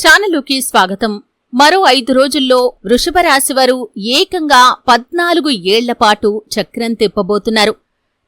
ఛానలుకి స్వాగతం. మరో ఐదు రోజుల్లో వృషభ వారు ఏకంగా పద్నాలుగు ఏళ్ళపాటు చక్రం తిప్పబోతున్నారు.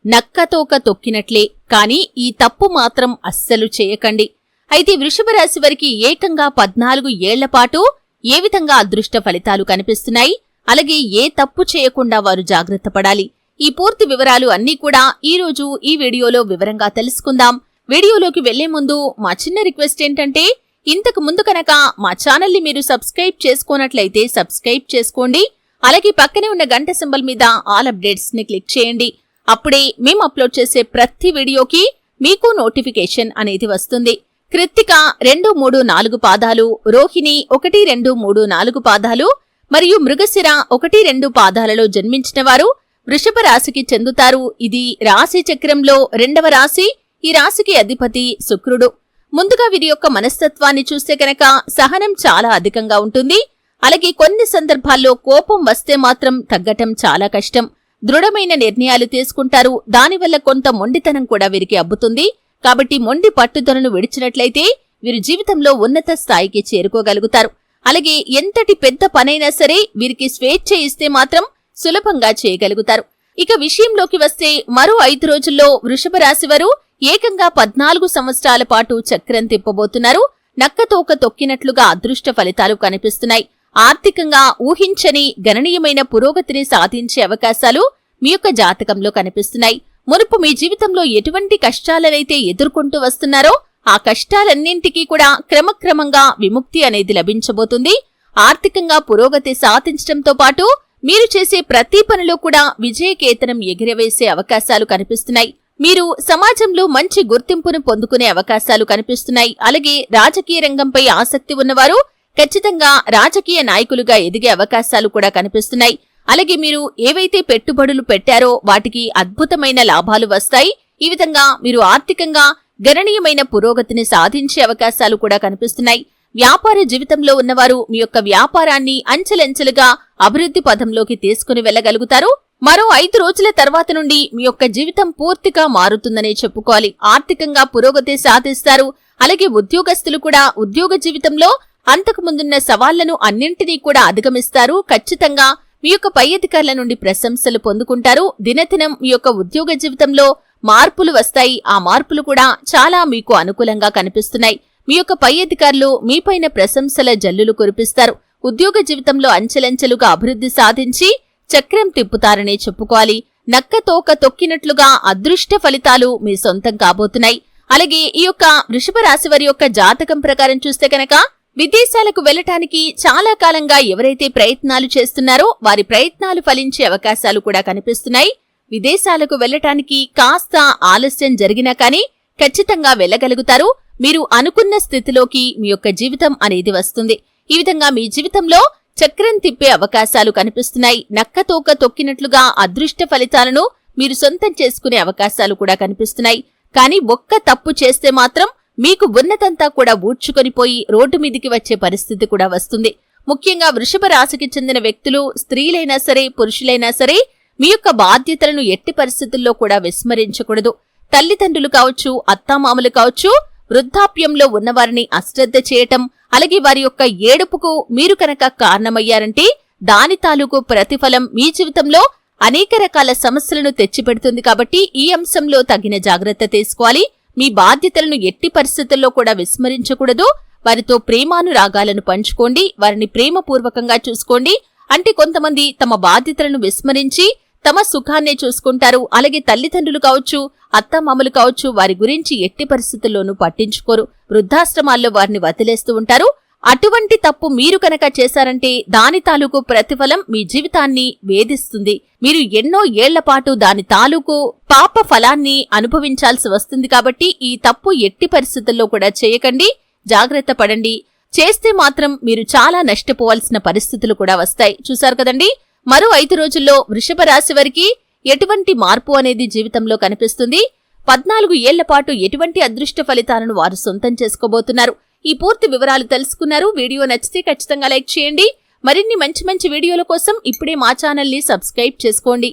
నక్కతోక తొక్కినట్లే కాని ఈ తప్పు మాత్రం అస్సలు చేయకండి. అయితే వృషభ రాశి వారికి ఏకంగా పద్నాలుగు ఏళ్ళపాటు ఏ విధంగా అదృష్ట ఫలితాలు కనిపిస్తున్నాయి? అలాగే ఏ తప్పు చేయకుండా వారు జాగ్రత్త పడాలి? ఈ పూర్తి వివరాలు అన్నీ కూడా ఈ రోజు ఈ వీడియోలో వివరంగా తెలుసుకుందాం. వీడియోలోకి వెళ్ళే ముందు మా చిన్న రిక్వెస్ట్ ఏంటంటే ఇంతకు ముందు కనుక మా ఛానల్ని మీరు సబ్స్క్రైబ్ చేసుకోనట్లయితే సబ్స్క్రైబ్ చేసుకోండి. అలాగే పక్కనే ఉన్న గంట సింబల్ మీద ఆల్ అప్డేట్స్ని క్లిక్ చేయండి. అప్పుడే మేము అప్లోడ్ చేసే ప్రతి వీడియోకి మీకు నోటిఫికేషన్ అనేది వస్తుంది. కృత్తిక రెండు మూడు నాలుగు పాదాలు రోహిణి ఒకటి రెండు మూడు నాలుగు పాదాలు మరియు మృగశిర ఒకటి రెండు పాదాలలో జన్మించిన వారు వృషభ రాశికి చెందుతారు. ఇది రాశి చక్రంలో రెండవ రాశి. ఈ రాశికి అధిపతి శుక్రుడు. ముందుగా వీరి యొక్క మనస్తత్వాన్ని చూస్తే కనుక సహనం చాలా అధికంగా ఉంటుంది. అలాగే కొన్ని సందర్భాల్లో కోపం వస్తే మాత్రం తగ్గటం చాలా కష్టం. దృఢమైన నిర్ణయాలు తీసుకుంటారు. దానివల్ల కొంత మొండితనం కూడా వీరికి అబ్బుతుంది. కాబట్టి మొండి పట్టుదలను విడిచినట్లయితే వీరు జీవితంలో ఉన్నత స్థాయికి చేరుకోగలుగుతారు. అలాగే ఎంతటి పెద్ద పనైనా సరే వీరికి స్వేచ్ఛ ఇస్తే మాత్రం సులభంగా చేయగలుగుతారు. ఇక విషయంలోకి వస్తే మరో ఐదు రోజుల్లో వృషభ రాశి వారు ఏకంగా పద్నాలుగు సంవత్సరాల పాటు చక్రం తిప్పబోతున్నారు. నక్కతోక తొక్కినట్లుగా అదృష్ట ఫలితాలు కనిపిస్తున్నాయి. ఆర్థికంగా ఊహించని గణనీయమైన పురోగతిని సాధించే అవకాశాలు మీ యొక్క జాతకంలో కనిపిస్తున్నాయి. మునుపు మీ జీవితంలో ఎటువంటి కష్టాలనైతే ఎదుర్కొంటూ వస్తున్నారో ఆ కష్టాలన్నింటికీ కూడా క్రమక్రమంగా విముక్తి అనేది లభించబోతుంది. ఆర్థికంగా పురోగతి సాధించడంతో పాటు మీరు చేసే ప్రతి పనిలో కూడా విజయకేతనం ఎగిరవేసే అవకాశాలు కనిపిస్తున్నాయి. మీరు సమాజంలో మంచి గుర్తింపును పొందుకునే అవకాశాలు కనిపిస్తున్నాయి. అలాగే రాజకీయ రంగంపై ఆసక్తి ఉన్నవారు ఖచ్చితంగా రాజకీయ నాయకులుగా ఎదిగే అవకాశాలు కూడా కనిపిస్తున్నాయి. అలాగే మీరు ఏవైతే పెట్టుబడులు పెట్టారో వాటికి అద్భుతమైన లాభాలు వస్తాయి. ఈ విధంగా మీరు ఆర్థికంగా గణనీయమైన పురోగతిని సాధించే అవకాశాలు కూడా కనిపిస్తున్నాయి. వ్యాపార జీవితంలో ఉన్నవారు మీ యొక్క వ్యాపారాన్ని అంచెలంచెలుగా అభివృద్ధి పథంలోకి తీసుకుని వెళ్ళగలుగుతారు మరో ఐదు రోజుల తర్వాత నుండి మీ యొక్క జీవితం పూర్తిగా మారుతుందనే చెప్పుకోవాలి. ఆర్థికంగా పురోగతి సాధిస్తారు. అలాగే ఉద్యోగస్తులు కూడా ఉద్యోగ జీవితంలో అంతకు ముందున్న సవాళ్ళను అన్నింటినీ కూడా అధిగమిస్తారు. ఖచ్చితంగా మీ యొక్క పై అధికారుల నుండి ప్రశంసలు పొందుకుంటారు. దినదినం మీ యొక్క ఉద్యోగ జీవితంలో మార్పులు వస్తాయి. ఆ మార్పులు కూడా చాలా మీకు అనుకూలంగా కనిపిస్తున్నాయి. మీ యొక్క పై అధికారులు మీపైన ప్రశంసల జల్లులు కురిపిస్తారు. ఉద్యోగ జీవితంలో అంచెలంచెలుగా అభివృద్ధి సాధించి చక్రం తిప్పుతారనే చెప్పుకోవాలి. నక్క తోక తొక్కినట్లుగా అదృష్ట ఫలితాలు మీ సొంతం కాబోతున్నాయి. అలాగే ఈ యొక్క వృషభ రాశి వారి యొక్క జాతకం ప్రకారం చూస్తే కనుక విదేశాలకు వెళ్ళటానికి చాలా కాలంగా ఎవరైతే ప్రయత్నాలు చేస్తున్నారో వారి ప్రయత్నాలు ఫలించే అవకాశాలు కూడా కనిపిస్తున్నాయి. విదేశాలకు వెళ్ళటానికి కాస్త ఆలస్యం జరిగినా కానీ ఖచ్చితంగా వెళ్ళగలుగుతారు మీరు అనుకున్న స్థితిలోకి మీ యొక్క జీవితం అనేది వస్తుంది. ఈ విధంగా మీ జీవితంలో చక్రం తిప్పే అవకాశాలు కనిపిస్తున్నాయి. నక్కతోక తొక్కినట్లుగా అదృష్ట ఫలితాలను మీరు సొంతం చేసుకునే అవకాశాలు కూడా కనిపిస్తున్నాయి. కానీ ఒక్క తప్పు చేస్తే మాత్రం మీకు ఉన్నతంతా కూడా ఊడ్చుకొనిపోయి రోడ్డు మీదికి వచ్చే పరిస్థితి కూడా వస్తుంది. ముఖ్యంగా వృషభ రాశికి చెందిన వ్యక్తులు స్త్రీలైనా సరే పురుషులైనా సరే మీ యొక్క బాధ్యతలను ఎట్టి పరిస్థితుల్లో కూడా విస్మరించకూడదు. తల్లిదండ్రులు కావచ్చు అత్తామామలు కావచ్చు వృద్ధాప్యంలో ఉన్నవారిని అశ్రద్ధ చేయటం అలాగే వారి యొక్క ఏడుపుకు మీరు కనుక కారణమయ్యారంటే దాని తాలూకు ప్రతిఫలం మీ జీవితంలో అనేక రకాల సమస్యలను తెచ్చిపెడుతుంది కాబట్టి ఈ అంశంలో తగిన జాగ్రత్త తీసుకోవాలి. మీ బాధ్యతలను ఎట్టి పరిస్థితుల్లో కూడా విస్మరించకూడదు. వారితో ప్రేమానురాగాలను పంచుకోండి. వారిని ప్రేమపూర్వకంగా చూసుకోండి. అంటే కొంతమంది తమ బాధ్యతలను విస్మరించి తమ సుఖాన్నే చూసుకుంటారు. అలాగే తల్లిదండ్రులు కావచ్చు అత్తమామలు కావచ్చు వారి గురించి ఎట్టి పరిస్థితుల్లోనూ పట్టించుకోరు. వృద్ధాశ్రమాల్లో వారిని వదిలేస్తూ ఉంటారు. అటువంటి తప్పు మీరు కనుక చేశారంటే దాని తాలూకు ప్రతిఫలం మీ జీవితాన్ని వేధిస్తుంది. మీరు ఎన్నో ఏళ్ళ పాటు దాని తాలూకు పాప ఫలాన్ని అనుభవించాల్సి వస్తుంది కాబట్టి ఈ తప్పు ఎట్టి పరిస్థితుల్లో కూడా చేయకండి. జాగ్రత్త పడండి. చేస్తే మాత్రం మీరు చాలా నష్టపోవాల్సిన పరిస్థితులు కూడా వస్తాయి. చూశారు కదండీ? మరో ఐదు రోజుల్లో వృషభ రాశి వారికి ఎటువంటి మార్పు అనేది జీవితంలో కనిపిస్తుంది? పద్నాలుగు ఏళ్ళ పాటు ఎటువంటి అదృష్ట ఫలితాలను వారు సొంతం చేసుకోబోతున్నారు? ఈ పూర్తి వివరాలు తెలుసుకున్నారు. వీడియో నచ్చితే ఖచ్చితంగా లైక్ చేయండి. మరిన్ని మంచి మంచి వీడియోల కోసం ఇప్పుడే మా ఛానల్ని సబ్స్క్రైబ్ చేసుకోండి.